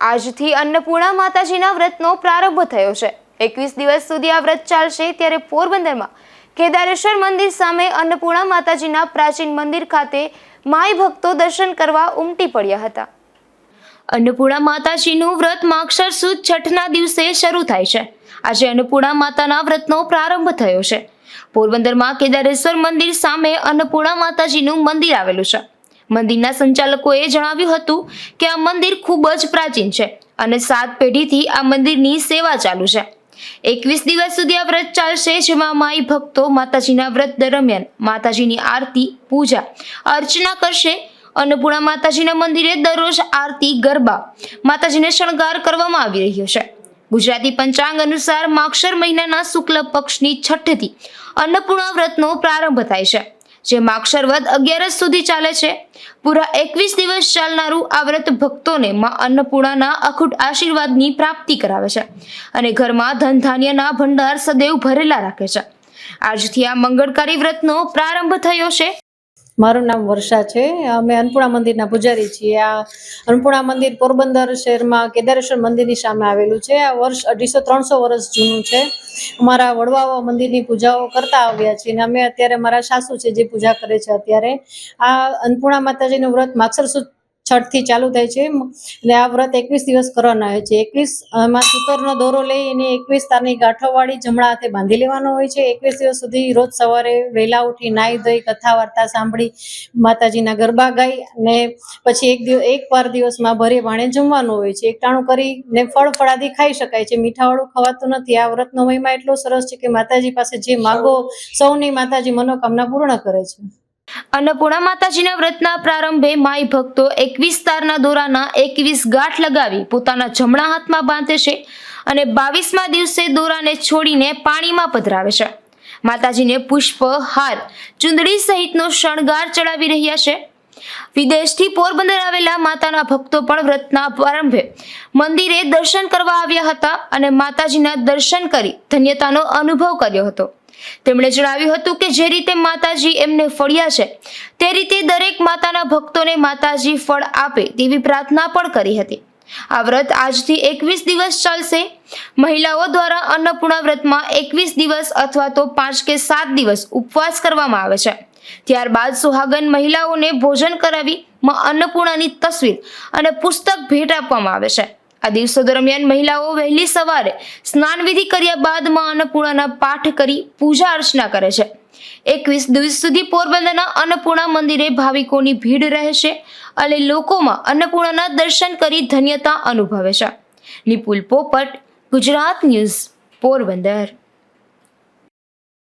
આજથી અન્નપૂર્ણા માતાજીના વ્રતનો પ્રારંભ થયો છે. એકવીસ દિવસ સુધી આ વ્રત ચાલશે ત્યારે પોરબંદરમાં કેદારેશ્વર મંદિર સામે અન્નપૂર્ણા માતાજીના પ્રાચીન મંદિર ખાતે માય ભક્તો દર્શન કરવા ઉમટી પડ્યા હતા. અન્નપૂર્ણા માતાજીનું વ્રત માક્ષર સુદ છઠના દિવસે શરૂ થાય છે. આજે અન્નપૂર્ણા માતાના વ્રતનો પ્રારંભ થયો છે. પોરબંદરમાં કેદારેશ્વર મંદિર સામે અન્નપૂર્ણા માતાજીનું મંદિર આવેલું છે. મંદિરના સંચાલકોએ જણાવ્યું હતું કે આ મંદિર ખૂબ જ પ્રાચીન છે અને સાત પેઢીથી આ મંદિરની સેવા ચાલુ છે. એકવીસ દિવસ સુધી આ વ્રત ચાલશે, જેમાં માઈ ભક્તો માતાજીના વ્રત દરમિયાન માતાજીની આરતી, પૂજા, અર્ચના કરશે અન્નપૂર્ણા માતાજીના મંદિરે દરરોજ આરતી, ગરબા, માતાજીને શણગાર કરવામાં આવી રહ્યો છે. ગુજરાતી પંચાંગ અનુસાર માક્ષર મહિનાના શુક્લ પક્ષની છઠ્ઠથી અન્નપૂર્ણા વ્રતનો પ્રારંભ થાય છે. જે માક્ષર વદ અગિયારસ સુધી ચાલે છે. પૂરા એકવીસ દિવસ ચાલનારું આ વ્રત ભક્તોને માં અન્નપૂર્ણાના અખૂટ આશીર્વાદની પ્રાપ્તિ કરાવે છે અને ઘરમાં ધન ધાન્યના ભંડાર સદૈવ ભરેલા રાખે છે. આજથી આ મંગળકારી વ્રતનો પ્રારંભ થયો છે. મારું નામ વર્ષા છે. અમે અન્નપૂર્ણા મંદિરના પૂજારી છીએ. આ અન્નપૂર્ણા મંદિર પોરબંદર શહેરમાં કેદારેશ્વર મંદિરની સામે આવેલું છે. આ વર્ષ અઢીસો ત્રણસો વર્ષ જૂનું છે. અમારા વડવાઓ મંદિરની પૂજાઓ કરતા આવ્યા છીએ અને અમે અત્યારે મારા સાસુ છે જે પૂજા કરે છે અત્યારે. આ અન્નપૂર્ણા માતાજીનું વ્રત માક્ષર સુદ છઠથી ચાલુ થાય છે. એટલે આ વ્રત એકવીસ દિવસ કરવાના આવે છે. એકવીસ એમાં સૂતરનો દોરો લઈ એને એકવીસ તારની ગાંઠોવાળી જમણા હાથે બાંધી લેવાનો હોય છે. એકવીસ દિવસ સુધી રોજ સવારે વહેલા ઉઠી નાહી ધોઈ, કથા વાર્તા સાંભળી, માતાજીના ગરબા ગાઈ અને પછી એક દિવસ એક વાર દિવસમાં ભરે ભાણે જમવાનું હોય છે. એકટાણું કરીને ફળ ફળાદી ખાઈ શકાય છે. મીઠાવાળું ખવાતું નથી. આ વ્રતનો મહિમા એટલો સરસ છે કે માતાજી પાસે જે માગો, સૌની માતાજી મનોકામના પૂર્ણ કરે છે. અન્નપૂર્ણા માતાજીના વ્રતના પ્રારંભે માઈ ભક્તો એકવીસ તારના દોરાના એકવીસ ગાંઠ લગાવી પોતાના જમણા હાથમાં બાંધે છે અને બાવીસમા દિવસે દોરાને છોડીને પાણીમાં પધરાવે છે. માતાજીને પુષ્પ, હાર, ચુંદડી સહિતનો શણગાર ચડાવી રહ્યા છે. વિદેશથી પોરબંદર આવેલા માતાના ભક્તો પણ વ્રતના પ્રારંભે મંદિરે દર્શન કરવા આવ્યા હતા અને માતાજીના દર્શન કરી ધન્યતાનો અનુભવ કર્યો હતો. તેમણે જણાવ્યું હતું કે જે રીતે માતાજી એમને ફળ્યા છે, તે રીતે દરેક માતાના ભક્તોને માતાજી ફળ આપે તેવી પ્રાર્થના પણ કરી હતી. આ વ્રત આજથી એકવીસ દિવસ ચાલશે. મહિલાઓ દ્વારા અન્નપૂર્ણા વ્રતમાં એકવીસ દિવસ અથવા તો પાંચ કે સાત દિવસ ઉપવાસ કરવામાં આવે છે. ત્યારબાદ સુહાગન મહિલાઓને ભોજન કરાવી માં અન્નપૂર્ણાની તસવીર અને પુસ્તક ભેટ આપવામાં આવે છે. આ દિવસો દરમિયાન મહિલાઓ વહેલી સવારે સ્નાન વિધિ કર્યા બાદમાં અન્નપૂર્ણાના પાઠ કરી પૂજા અર્ચના કરે છે. એકવીસ દિવસ સુધી પોરબંદરના અન્નપૂર્ણા મંદિરે ભાવિકોની ભીડ રહેશે અને લોકોમાં અન્નપૂર્ણાના દર્શન કરી ધન્યતા અનુભવે છે. નિપુલ પોપટ, ગુજરાત ન્યૂઝ, પોરબંદર.